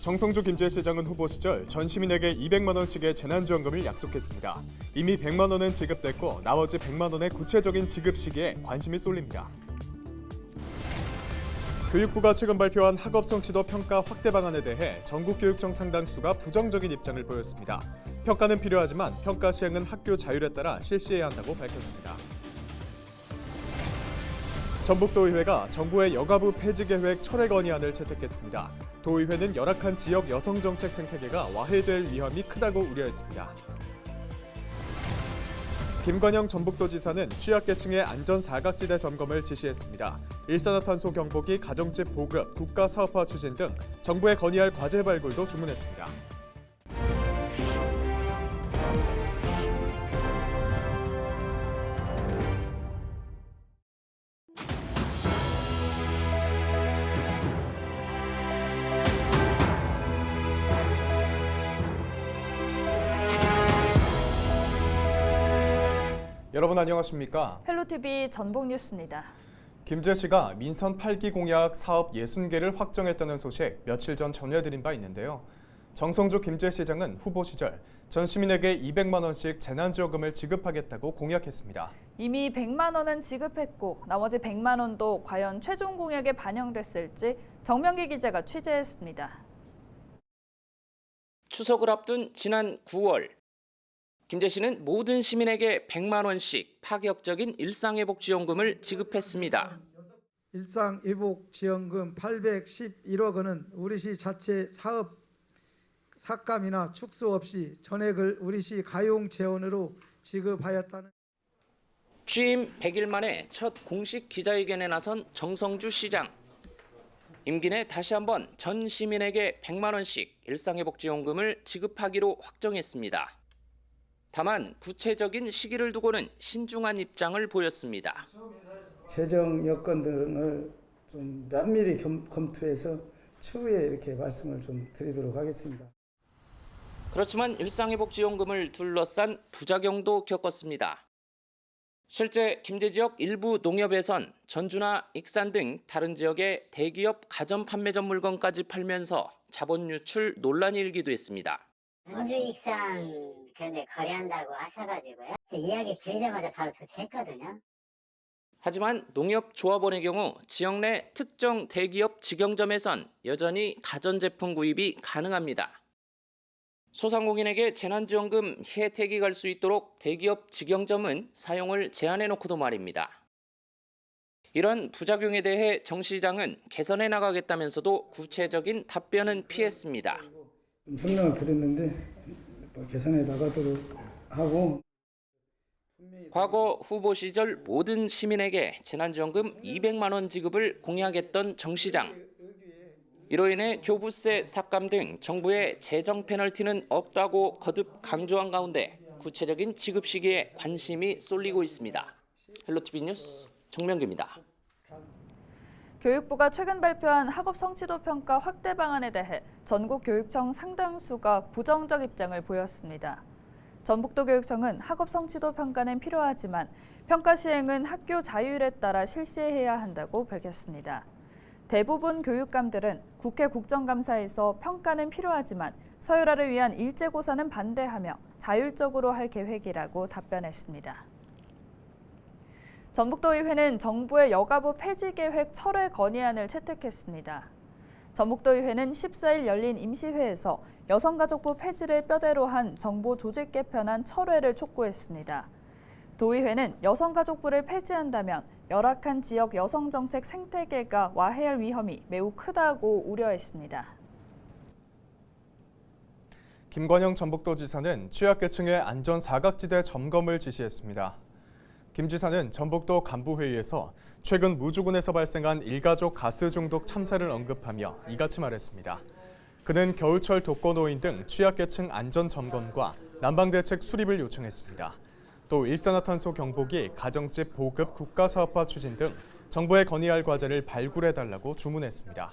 정성주 김제시장은 후보 시절 전 시민에게 200만 원씩의 재난지원금을 약속했습니다. 이미 100만 원은 지급됐고 나머지 100만 원의 구체적인 지급 시기에 관심이 쏠립니다. 교육부가 최근 발표한 학업 성취도 평가 확대 방안에 대해 전국교육청 상당수가 부정적인 입장을 보였습니다. 평가는 필요하지만 평가 시행은 학교 자율에 따라 실시해야 한다고 밝혔습니다. 전북도의회가 정부의 여가부 폐지 계획 철회 건의안을 채택했습니다. 도의회는 열악한 지역 여성 정책 생태계가 와해될 위험이 크다고 우려했습니다. 김관영 전북도지사는 취약계층의 안전 사각지대 점검을 지시했습니다. 일산화탄소 경보기, 가정집 보급, 국가 사업화 추진 등 정부에 건의할 과제 발굴도 주문했습니다. 여러분 안녕하십니까? 헬로티비 전북 뉴스입니다. 김재 씨가 민선 8기 공약 사업 60개를 확정했다는 소식 며칠 전 전해드린 바 있는데요. 정성주 김재 시장은 후보 시절 전 시민에게 200만 원씩 재난지원금을 지급하겠다고 공약했습니다. 이미 100만 원은 지급했고 나머지 100만 원도 과연 최종 공약에 반영됐을지 정명기 기자가 취재했습니다. 추석을 앞둔 지난 9월 김재 씨는 모든 시민에게 100만 원씩 파격적인 일상회복 지원금을 지급했습니다. 일상회복지원금 811억 원은 우리시 자체 사업 삭감이나 축소 없이 전액을 우리시 가용 재원으로 지급하였다는 취임 100일 만에 첫 공식 기자회견에 나선 정성주 시장. 임기 내 다시 한번 전 시민에게 100만 원씩 일상회복 지원금을 지급하기로 확정했습니다. 다만 구체적인 시기를 두고는 신중한 입장을 보였습니다. 재정 여건 등을 좀 면밀히 겸, 검토해서 추후에 이렇게 말씀을 좀 드리도록 하겠습니다. 그렇지만 일상회복지원금을 둘러싼 부작용도 겪었습니다. 실제 김제 지역 일부 농협에선 전주나 익산 등 다른 지역의 대기업 가전 판매점 물건까지 팔면서 자본 유출 논란이 일기도 했습니다. 원주 익산 그런데 거래한다고 하셔가지고요. 이야기 들리자마자 바로 조치했거든요. 하지만 농협 조합원의 경우 지역 내 특정 대기업 직영점에선 여전히 가전제품 구입이 가능합니다. 소상공인에게 재난지원금 혜택이 갈 수 있도록 대기업 직영점은 사용을 제한해 놓고도 말입니다. 이런 부작용에 대해 정 시장은 개선해 나가겠다면서도 구체적인 답변은 피했습니다. 좀 설명을 드렸는데 뭐 개선해 나가도록 하고 과거 후보 시절 모든 시민에게 재난지원금 200만 원 지급을 공약했던 정 시장. 이로 인해 교부세 삭감 등 정부의 재정 페널티는 없다고 거듭 강조한 가운데 구체적인 지급 시기에 관심이 쏠리고 있습니다. 헬로티비 뉴스 정명규입니다. 교육부가 최근 발표한 학업 성취도 평가 확대 방안에 대해 전국 교육청 상당수가 부정적 입장을 보였습니다. 전북도 교육청은 학업 성취도 평가는 필요하지만 평가 시행은 학교 자율에 따라 실시해야 한다고 밝혔습니다. 대부분 교육감들은 국회 국정감사에서 평가는 필요하지만 서열화를 위한 일제고사는 반대하며 자율적으로 할 계획이라고 답변했습니다. 전북도의회는 정부의 여가부 폐지 계획 철회 건의안을 채택했습니다. 전북도의회는 14일 열린 임시회에서 여성가족부 폐지를 뼈대로 한 정부 조직 개편안 철회를 촉구했습니다. 도의회는 여성가족부를 폐지한다면 열악한 지역 여성정책 생태계가 와해할 위험이 매우 크다고 우려했습니다. 김관영 전북도지사는 취약계층의 안전 사각지대 점검을 지시했습니다. 김 지사는 전북도 간부회의에서 최근 무주군에서 발생한 일가족 가스 중독 참사를 언급하며 이같이 말했습니다. 그는 겨울철 독거노인 등 취약계층 안전 점검과 난방대책 수립을 요청했습니다. 또 일산화탄소 경보기, 가정집 보급 국가사업화 추진 등 정부에 건의할 과제를 발굴해달라고 주문했습니다.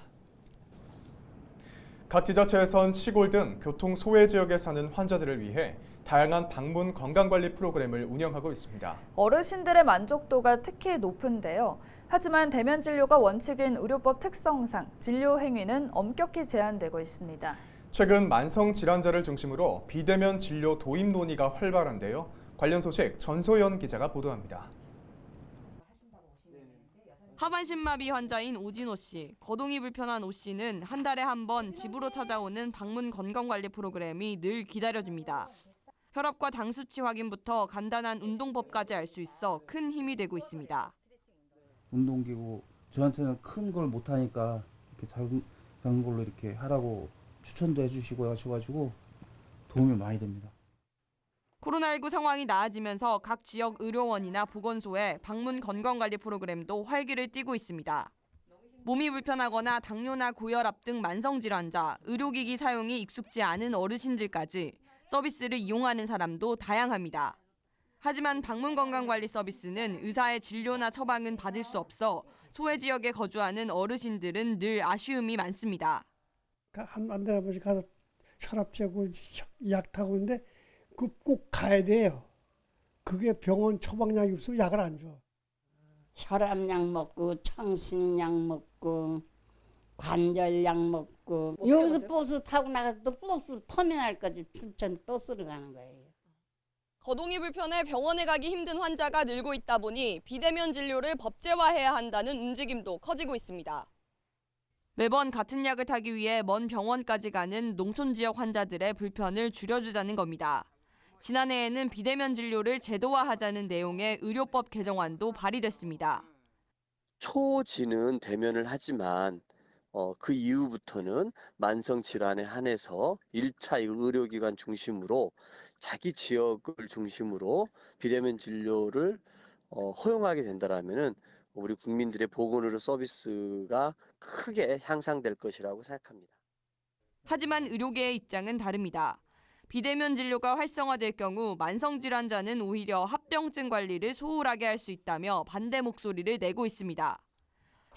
각 지자체에선 시골 등 교통 소외 지역에 사는 환자들을 위해 다양한 방문 건강관리 프로그램을 운영하고 있습니다. 어르신들의 만족도가 특히 높은데요. 하지만 대면 진료가 원칙인 의료법 특성상 진료 행위는 엄격히 제한되고 있습니다. 최근 만성 질환자를 중심으로 비대면 진료 도입 논의가 활발한데요. 관련 소식 전소연 기자가 보도합니다. 하반신마비 환자인 오진호 씨, 거동이 불편한 오 씨는 한 달에 한 번 집으로 찾아오는 방문 건강관리 프로그램이 늘 기다려집니다. 혈압과 당 수치 확인부터 간단한 운동법까지 알 수 있어 큰 힘이 되고 있습니다. 운동기구 저한테는 큰 걸 못하니까 이렇게 작은, 작은 걸로 이렇게 하라고 추천도 해주시고 하셔가지고 도움이 많이 됩니다. 코로나19 상황이 나아지면서 각 지역 의료원이나 보건소에 방문 건강관리 프로그램도 활기를 띠고 있습니다. 몸이 불편하거나 당뇨나 고혈압 등 만성 질환자, 의료기기 사용이 익숙지 않은 어르신들까지 서비스를 이용하는 사람도 다양합니다. 하지만 방문 건강 관리 서비스는 의사의 진료나 처방은 받을 수 없어 소외 지역에 거주하는 어르신들은 늘 아쉬움이 많습니다. 한, 한 달에 한 번씩 가서 혈압 재고 약 타고 있는데 그꼭 가야 돼요. 그게 병원 처방약이 없으면 약을 안 줘. 혈압약 먹고 청신약 먹고 관절약 먹고 여기서 버스 타고 나가서 또 버스 터미널까지 춘천 버스로 가는 거예요. 거동이 불편해 병원에 가기 힘든 환자가 늘고 있다 보니 비대면 진료를 법제화해야 한다는 움직임도 커지고 있습니다. 매번 같은 약을 타기 위해 먼 병원까지 가는 농촌 지역 환자들의 불편을 줄여주자는 겁니다. 지난해에는 비대면 진료를 제도화하자는 내용의 의료법 개정안도 발의됐습니다. 초지는 대면을 하지만 어, 그 이후부터는 만성 질환에 한해서 1차 의료기관 중심으로 자기 지역을 중심으로 비대면 진료를 어, 허용하게 된다라면은 우리 국민들의 보건의료 서비스가 크게 향상될 것이라고 생각합니다. 하지만 의료계의 입장은 다릅니다. 비대면 진료가 활성화될 경우 만성 질환자는 오히려 합병증 관리를 소홀하게 할 수 있다며 반대 목소리를 내고 있습니다.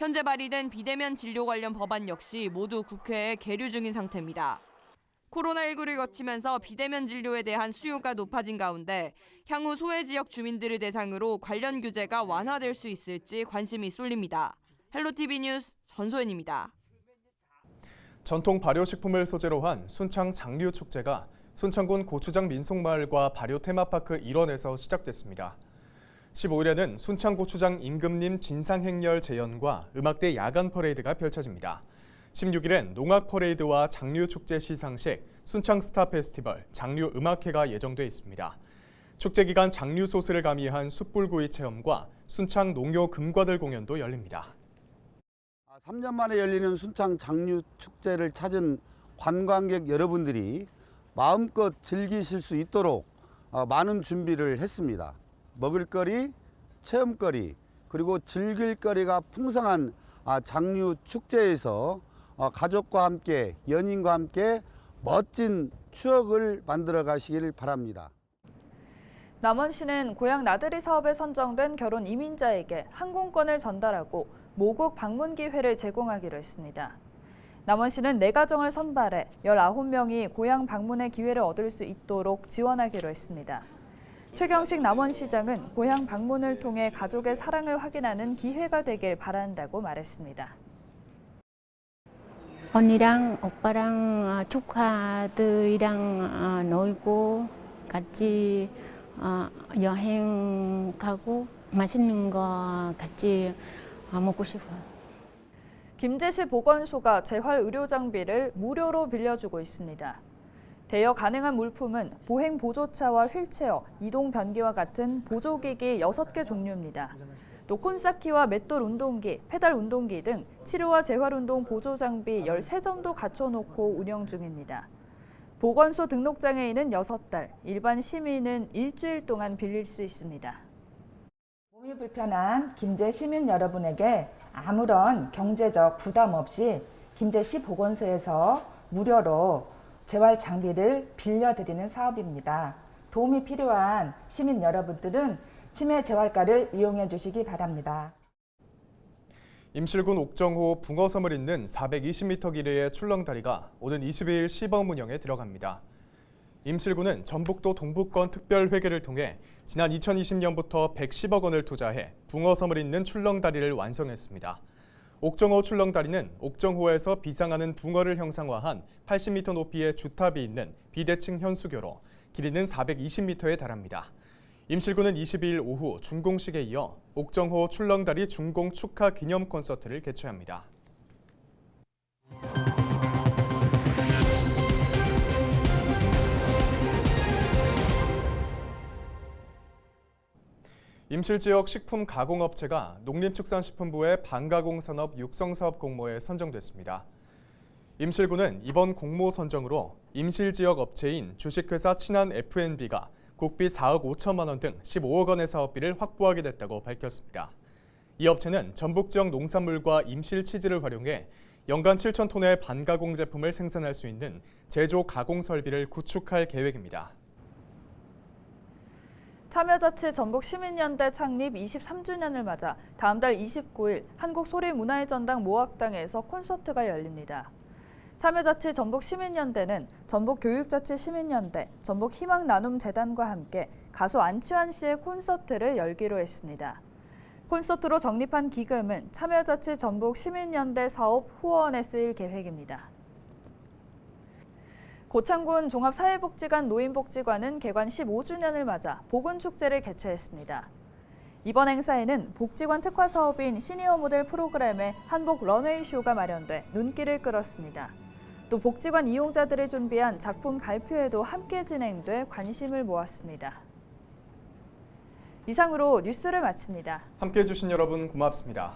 현재 발의된 비대면 진료 관련 법안 역시 모두 국회에 계류 중인 상태입니다. 코로나19를 거치면서 비대면 진료에 대한 수요가 높아진 가운데 향후 소외 지역 주민들을 대상으로 관련 규제가 완화될 수 있을지 관심이 쏠립니다. 헬로티비 뉴스 전소연입니다. 전통 발효식품을 소재로 한 순창 장류 축제가 순창군 고추장 민속마을과 발효 테마파크 일원에서 시작됐습니다. 15일에는 순창 고추장 임금님 진상행렬 재연과 음악대 야간 퍼레이드가 펼쳐집니다. 16일엔 농악 퍼레이드와 장류 축제 시상식, 순창 스타 페스티벌, 장류 음악회가 예정돼 있습니다. 축제 기간 장류 소스를 가미한 숯불구이 체험과 순창 농요 금과들 공연도 열립니다. 3년 아, 만에 열리는 순창 장류 축제를 찾은 관광객 여러분들이 마음껏 즐기실 수 있도록 어, 많은 준비를 했습니다. 먹을거리, 체험거리, 그리고 즐길거리가 풍성한 아, 장류 축제에서 어, 가족과 함께, 연인과 함께 멋진 추억을 만들어 가시길 바랍니다. 남원시는 고향 나들이 사업에 선정된 결혼 이민자에게 항공권을 전달하고 모국 방문 기회를 제공하기로 했습니다. 남원시는 네 가정을 선발해 19명이 고향 방문의 기회를 얻을 수 있도록 지원하기로 했습니다. 최경식 남원시장은 고향 방문을 통해 가족의 사랑을 확인하는 기회가 되길 바란다고 말했습니다. 언니랑 오빠랑 아, 조카들이랑 아, 놀고 같이 아, 여행 가고 맛있는 거 같이 아, 먹고 싶어요. 김제시 보건소가 재활 의료 장비를 무료로 빌려주고 있습니다. 대여 가능한 물품은 보행 보조차와 휠체어, 이동 변기와 같은 보조기기 6개 종류입니다. 또 콘사키와 맷돌 운동기, 페달 운동기 등 치료와 재활 운동 보조 장비 13점도 갖춰놓고 운영 중입니다. 보건소 등록 장애인은 6달, 일반 시민은 일주일 동안 빌릴 수 있습니다. 몸이 불편한 김제 시민 여러분에게 아무런 경제적 부담 없이 김제시 보건소에서 무료로 재활 장비를 빌려드리는 사업입니다. 도움이 필요한 시민 여러분들은 치매 재활과를 이용해 주시기 바랍니다. 임실군 옥정호 붕어섬을 잇는 420m 길이의 출렁다리가 오는 22일 시범 운영에 들어갑니다. 임실군은 전북도 동북권 특별회계를 통해 지난 2020년부터 110억 원을 투자해 붕어섬을 잇는 출렁다리를 완성했습니다. 옥정호 출렁다리는 옥정호에서 비상하는 붕어를 형상화한 80m 높이의 주탑이 있는 비대칭 현수교로 길이는 420m에 달합니다. 임실군은 22일 오후 준공식에 이어 옥정호 출렁다리 준공 축하 기념 콘서트를 개최합니다. 임실 지역 식품 가공업체가 농림축산식품부의 반가공 산업 육성 사업 공모에 선정됐습니다. 임실군은 이번 공모 선정으로 임실 지역 업체인 주식회사 친한 F&B가 국비 4억 5천만 원 등 15억 원의 사업비를 확보하게 됐다고 밝혔습니다. 이 업체는 전북 지역 농산물과 임실 치즈를 활용해 연간 7천 톤의 반가공 제품을 생산할 수 있는 제조 가공 설비를 구축할 계획입니다. 참여자치 전북 시민연대 창립 23주년을 맞아 다음 달 29일 한국소리문화의 전당 모악당에서 콘서트가 열립니다. 참여자치 전북 시민연대는 전북 교육자치 시민연대, 전북 희망 나눔 재단과 함께 가수 안치환 씨의 콘서트를 열기로 했습니다. 콘서트로 적립한 기금은 참여자치 전북 시민연대 사업 후원에 쓰일 계획입니다. 고창군 종합사회복지관 노인복지관은 개관 15주년을 맞아 보건축제를 개최했습니다. 이번 행사에는 복지관 특화 사업인 시니어 모델 프로그램의 한복 런웨이 쇼가 마련돼 눈길을 끌었습니다. 또 복지관 이용자들이 준비한 작품 발표회도 함께 진행돼 관심을 모았습니다. 이상으로 뉴스를 마칩니다. 함께 해 주신 여러분 고맙습니다.